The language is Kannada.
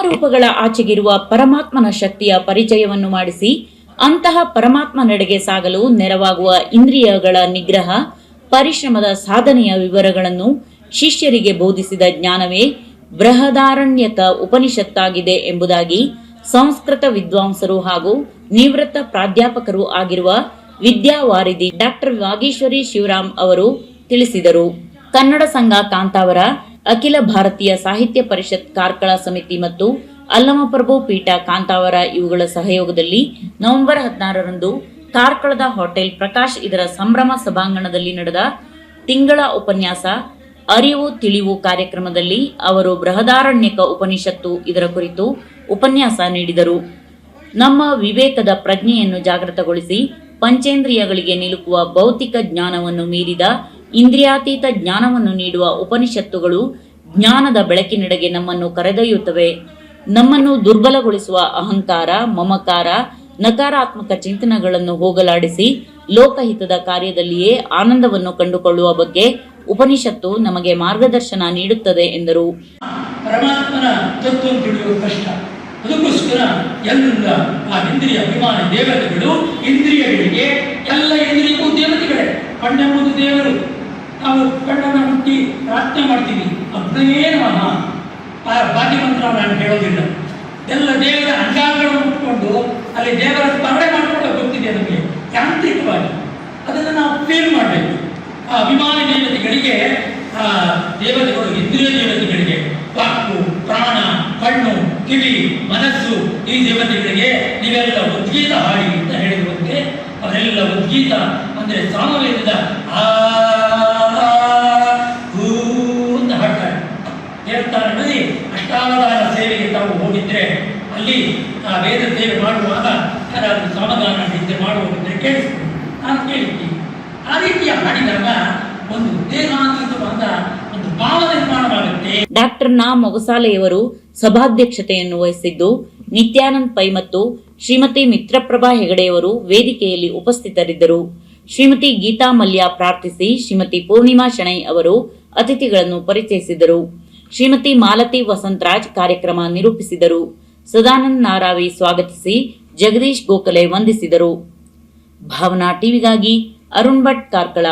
ನಾಮರೂಪಗಳ ಆಚೆಗಿರುವ ಪರಮಾತ್ಮನ ಶಕ್ತಿಯ ಪರಿಚಯವನ್ನು ಮಾಡಿಸಿ ಅಂತಹ ಪರಮಾತ್ಮ ನಡೆಗೆ ಸಾಗಲು ನೆರವಾಗುವ ಇಂದ್ರಿಯಗಳ ನಿಗ್ರಹ, ಪರಿಶ್ರಮದ ಸಾಧನೆಯ ವಿವರಗಳನ್ನು ಶಿಷ್ಯರಿಗೆ ಬೋಧಿಸಿದ ಜ್ಞಾನವೇ ಬೃಹದಾರಣ್ಯಕ ಉಪನಿಷತ್ತಾಗಿದೆ ಎಂಬುದಾಗಿ ಸಂಸ್ಕೃತ ವಿದ್ವಾಂಸರು ಹಾಗೂ ನಿವೃತ್ತ ಪ್ರಾಧ್ಯಾಪಕರು ಆಗಿರುವ ವಿದ್ಯಾವಾರಿಧಿ ಡಾಕ್ಟರ್ ವಾಗೀಶ್ವರಿ ಶಿವರಾಮ್ ಅವರು ತಿಳಿಸಿದರು. ಕನ್ನಡ ಸಂಘ ಕಾಂತಾವರ ಅಖಿಲ ಭಾರತೀಯ ಸಾಹಿತ್ಯ ಪರಿಷತ್ ಕಾರ್ಕಳ ಸಮಿತಿ ಮತ್ತು ಅಲ್ಲಮಪ್ರಭು ಪೀಠ ಕಾಂತಾವರ ಇವುಗಳ ಸಹಯೋಗದಲ್ಲಿ ನವೆಂಬರ್ ಹದಿನಾರರಂದು ಕಾರ್ಕಳದ ಹೋಟೆಲ್ ಪ್ರಕಾಶ್ ಇದರ ಸಂಭ್ರಮ ಸಭಾಂಗಣದಲ್ಲಿ ನಡೆದ ತಿಂಗಳ ಉಪನ್ಯಾಸ, ಅರಿವು ತಿಳಿವು ಕಾರ್ಯಕ್ರಮದಲ್ಲಿ ಅವರು ಬೃಹದಾರಣ್ಯಕ ಉಪನಿಷತ್ತು ಇದರ ಕುರಿತು ಉಪನ್ಯಾಸ ನೀಡಿದರು. ನಮ್ಮ ವಿವೇಕದ ಪ್ರಜ್ಞೆಯನ್ನು ಜಾಗೃತಗೊಳಿಸಿ ಪಂಚೇಂದ್ರಿಯಗಳಿಗೆ ನಿಲುಕುವ ಭೌತಿಕ ಜ್ಞಾನವನ್ನು ಮೀರಿದ ಇಂದ್ರಿಯಾತೀತ ಜ್ಞಾನವನ್ನು ನೀಡುವ ಉಪನಿಷತ್ತುಗಳು ಜ್ಞಾನದ ಬೆಳಕಿನೆಡೆಗೆ ನಮ್ಮನ್ನು ಕರೆದೊಯ್ಯುತ್ತವೆ. ನಮ್ಮನ್ನು ದುರ್ಬಲಗೊಳಿಸುವ ಅಹಂಕಾರ, ಮಮಕಾರ, ನಕಾರಾತ್ಮಕ ಚಿಂತನೆಗಳನ್ನು ಹೋಗಲಾಡಿಸಿ ಲೋಕಹಿತದ ಕಾರ್ಯದಲ್ಲಿಯೇ ಆನಂದವನ್ನು ಕಂಡುಕೊಳ್ಳುವ ಬಗ್ಗೆ ಉಪನಿಷತ್ತು ನಮಗೆ ಮಾರ್ಗದರ್ಶನ ನೀಡುತ್ತದೆ ಎಂದರು. ಪರಮಾತ್ಮನ ತತ್ವ ತಿಳಿಯುವ ಕಷ್ಟ. ಅದಕ್ಕೋಸ್ಕರ ಎಲ್ಲ ಆ ಇಂದ್ರಿಯ, ಅಭಿಮಾನ ದೇವತೆಗಳು ಇಂದ್ರಿಯಗಳಿಗೆ ಎಲ್ಲ ಇಂದ್ರಿಯಕ್ಕೂ ದೇವತೆಗಳೇ ಕಣ್ಣೆಂಬುದು ದೇವರು ನಾವು ಕಣ್ಣನ್ನು ಮುಟ್ಟಿ ಪ್ರಾರ್ಥನೆ ಮಾಡ್ತೀವಿ. ಅಗ್ನೇ ನಮಃ ಆ ಭಾಗ್ಯಮಂತ್ರ ನಾನು ಹೇಳೋದಿಲ್ಲ. ಎಲ್ಲ ದೇವರ ಅಂಗಾಂಗಗಳನ್ನು ಮುಟ್ಕೊಂಡು ಅಲ್ಲಿ ದೇವರ ಸ್ಮರಣೆ ಮಾಡ್ಕೊಳ್ಳೋಕೆ ಗೊತ್ತಿದೆ ನಮಗೆ? ಯಾಂತ್ರಿಕವಾಗಿ. ಅದನ್ನು ನಾವು ಫೀಲ್ ಮಾಡಬೇಕು. ಆ ಅಭಿಮಾನ ದೇವತೆಗಳಿಗೆ ಆ ದೇವತೆಗಳು ಇಂದ್ರಿಯ ದೇವತೆಗಳಿಗೆ ವಾಕು ಪ್ರಾಣ ಕಣ್ಣು ಕಿವಿ ಮನಸ್ಸು ಈ ದೇವತೆಗಳಿಗೆ ನೀವೆಲ್ಲ ಉದ್ಗೀತ ಹಾಡಿ ಅಂತ ಹೇಳಿರುವಂತೆ ಅವರೆಲ್ಲ ಉದ್ಗೀತ ಅಂದರೆ ಸಾಮವೇದದ ಆ, ಹೋಗಿದ್ರೆ ಅಲ್ಲಿ, ಆ, ವೇದ ಸೇವೆ ಮಾಡುವಾಗ ಯಾರಾದರೂ ಸಮಾಧಾನ ನಿದ್ದೆ ಮಾಡುವಂತೆ ಕೇಳಿಸ್ತು ನಾನು ಕೇಳಿದ್ದೀನಿ ಆ ರೀತಿ ಹಾಡಿದಾಗ ಒಂದು ದೇಹಾತೀತವಾದ ಒಂದು ಭಾವ ನಿರ್ಮಾಣವಾಗುತ್ತೆ. ಡಾಕ್ಟರ್ ನಾ ಮೊಗಸಾಲೆಯವರು ಸಭಾಧ್ಯಕ್ಷತೆಯನ್ನು ವಹಿಸಿದ್ದು, ನಿತ್ಯಾನಂದ್ ಪೈ ಮತ್ತು ಶ್ರೀಮತಿ ಮಿತ್ರಪ್ರಭಾ ಹೆಗಡೆಯವರು ವೇದಿಕೆಯಲ್ಲಿ ಉಪಸ್ಥಿತರಿದ್ದರು. ಶ್ರೀಮತಿ ಗೀತಾ ಮಲ್ಯ ಪ್ರಾರ್ಥಿಸಿ ಶ್ರೀಮತಿ ಪೂರ್ಣಿಮಾ ಶೆಣೈ ಅವರು ಅತಿಥಿಗಳನ್ನು ಪರಿಚಯಿಸಿದರು. ಶ್ರೀಮತಿ ಮಾಲತಿ ವಸಂತರಾಜ್ ಕಾರ್ಯಕ್ರಮ ನಿರೂಪಿಸಿದರು. ಸದಾನಂದ ನಾರಾವಿ ಸ್ವಾಗತಿಸಿ ಜಗದೀಶ್ ಗೋಖಲೆ ವಂದಿಸಿದರು. ಭಾವನಾ ಟಿವಿಗಾಗಿ ಅರುಣ್ ಭಟ್ ಕಾರ್ಕಳ